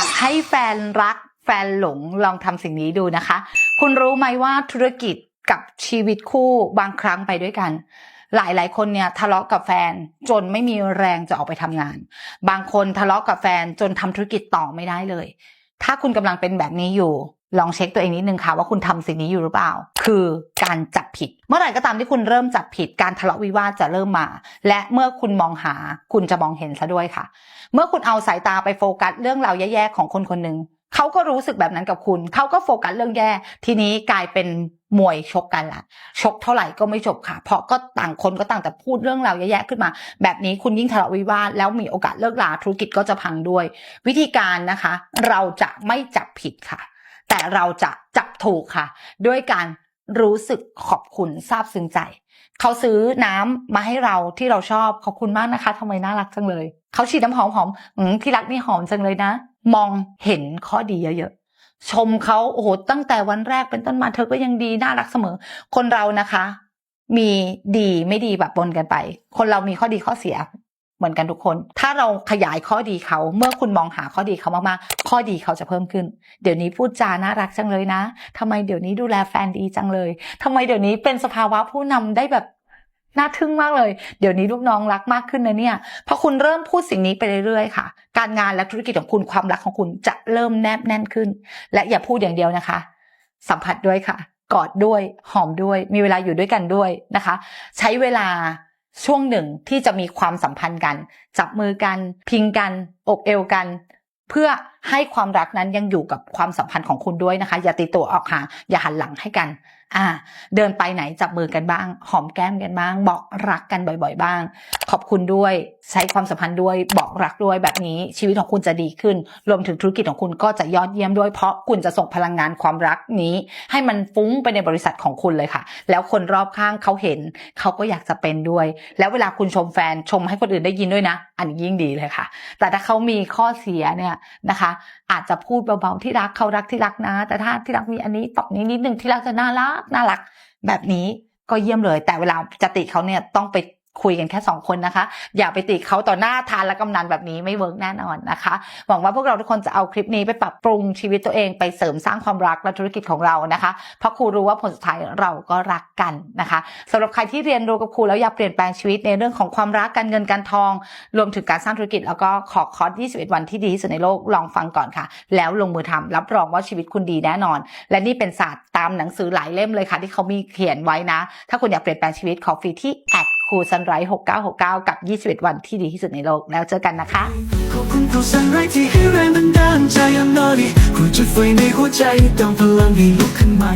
ากให้แฟนรักแฟนหลงลองทำสิ่งนี้ดูนะคะ คุณรู้ไหมว่าธุรกิจกับชีวิตคู่บางครั้งไปด้วยกัน หลายๆคนเนี่ยทะเลาะกับแฟนจนไม่มีแรงจะออกไปทำงาน บางคนทะเลาะกับแฟนจนทำธุรกิจต่อไม่ได้เลย ถ้าคุณกำลังเป็นแบบนี้อยู่ ลองเช็คตัวเองนิดนึงค่ะว่าคุณทำสิ่งนี้อยู่หรือเปล่า คือ การจับผิด เมื่อไหร่ก็ตามที่คุณเริ่มจับผิดการทะเลาะวิวาทจะเริ่มมา และเมื่อคุณมองหาคุณจะมองเห็นซะด้วยค่ะ เมื่อคุณเอาสายตาไปโฟกัสเรื่องราวแย่ๆของคนคนหนึ่งเขาก็รู้สึกแบบนั้นกับคุณ เขาก็โฟกัสเรื่องแย่ ทีนี้กลายเป็นมวยชกกันละ ชกเท่าไหร่ก็ไม่จบค่ะ เพราะก็ต่างคนก็ต่างแต่พูดเรื่องราวแย่ๆขึ้นมา แบบนี้คุณยิ่งทะเลาะวิวาทแล้วมีโอกาสเลิกลาธุรกิจก็จะพังด้วย วิธีการนะคะ เราจะไม่จับผิดค่ะ แต่เราจะจับถูกค่ะ ด้วยการ รู้สึกขอบคุณซาบซึ้งใจ เขาซื้อน้ำมาให้เราที่เราชอบขอบคุณมากนะคะทำไมน่ารักจังเลย เขาฉีดน้ำหอมหอมอืมที่รักนี่หอมจังเลยนะ มองเห็นข้อดีเยอะๆชมเขาโอ้โหตั้งแต่วันแรกเป็นต้นมาเธอก็ยังดีน่ารักเสมอ คนเรานะคะ มีดีไม่ดีแบบปนกันไป คนเรามีข้อดีข้อเสีย เหมือนกันทุกคน ถ้าเราขยายข้อดีเขาเมื่อคุณมองหาข้อดีเขามากๆ ข้อดีเขาจะเพิ่มขึ้น เดี๋ยวนี้พูดจาน่ารักจังเลยนะทำไมเดี๋ยวนี้ดูแลแฟนดีจังเลยทำไมเดี๋ยวนี้เป็นสภาวะผู้นำได้แบบน่าทึ่งมากเลย เดี๋ยวนี้ลูกน้องรักมากขึ้นนะเนี่ยพอคุณเริ่มพูดสิ่งนี้ไปเรื่อยๆค่ะ การงานและธุรกิจของคุณความรักของคุณจะเริ่มแนบแน่นขึ้น และอย่าพูดอย่างเดียวนะคะ สัมผัสด้วยค่ะ กอดด้วย หอมด้วย มีเวลาอยู่ด้วยกันด้วยนะคะ ใช้เวลา ช่วงหนึ่งที่จะมีความสัมพันธ์กัน จับมือกันพิงกัน อกเอวกัน เพื่อให้ความรักนั้นยังอยู่กับความสัมพันธ์ของคุณด้วยนะคะ อย่าตีตัวออกห่างอย่าหันหลังให้กัน อ่า เดินไปไหนจับมือกันบ้าง หอมแก้มกันบ้าง บอกรักกันบ่อย ๆ บ้าง ขอบคุณด้วย ใช้ความสัมพันธ์ด้วยบอกรักด้วยแบบนี้ชีวิตของคุณจะดีขึ้น รวมถึงธุรกิจของคุณก็จะยอดเยี่ยมด้วยเพราะคุณจะส่งพลังงานความรักนี้ ให้มันฟุ้งไปในบริษัทของคุณเลยค่ะ แล้วคนรอบข้างเขาเห็นเขาก็อยากจะเป็นด้วย แล้วเวลาคุณชมแฟนชมให้คนอื่นได้ยินด้วยนะ อันนี้ยิ่งดีเลยค่ะ แต่ถ้าเขามีข้อเสียเนี่ยนะคะ อาจจะพูดเบาๆที่รักเขารักที่รักนะ แต่ถ้าที่รักมีอันนี้ตอบนี้นิดนึงที่รักจะน่ารักน่ารัก แบบนี้ก็เยี่ยมเลย แต่เวลาจะติเขาเนี่ยต้องไป คุยกันแค่สองคนนะคะ อย่าไปติเขาต่อหน้าทานและกำนันแบบนี้ไม่เวิร์กแน่นอนนะคะ หวังว่าพวกเราทุกคนจะเอาคลิปนี้ไปปรับปรุงชีวิตตัวเองไปเสริมสร้างความรักและธุรกิจของเรานะคะ เพราะครูรู้ว่าผลสุดท้ายเราก็รักกันนะคะสำหรับใครที่เรียนรู้กับครูแล้วอยากเปลี่ยนแปลงชีวิตในเรื่องของความรักการเงินการทอง รวมถึงการสร้างธุรกิจแล้วก็ขอคอร์ส21 วันที่ดีที่สุดในโลกลองฟังก่อนค่ะ แล้วลงมือทำรับรองว่าชีวิตคุณดีแน่นอน และนี่เป็นศาสตร์ตามหนังสือหลายเล่มเลยค่ะ ที่เขามีเขียนไว้นะ ถ้าคุณอยากเปลี่ยนแปลงชีวิตขอฟรีที่แอด รูซันไรหกเก้าหกเก้ากับ 21 วันที่ดีที่สุดในโลก แล้วเจอกันนะคะ ขอบคุณครูซันไรที่ให้แรงบันดาลใจ I'm naughty ผู้จุดไฟในหัวใจเติมพลังให้ลุกขึ้นใหม่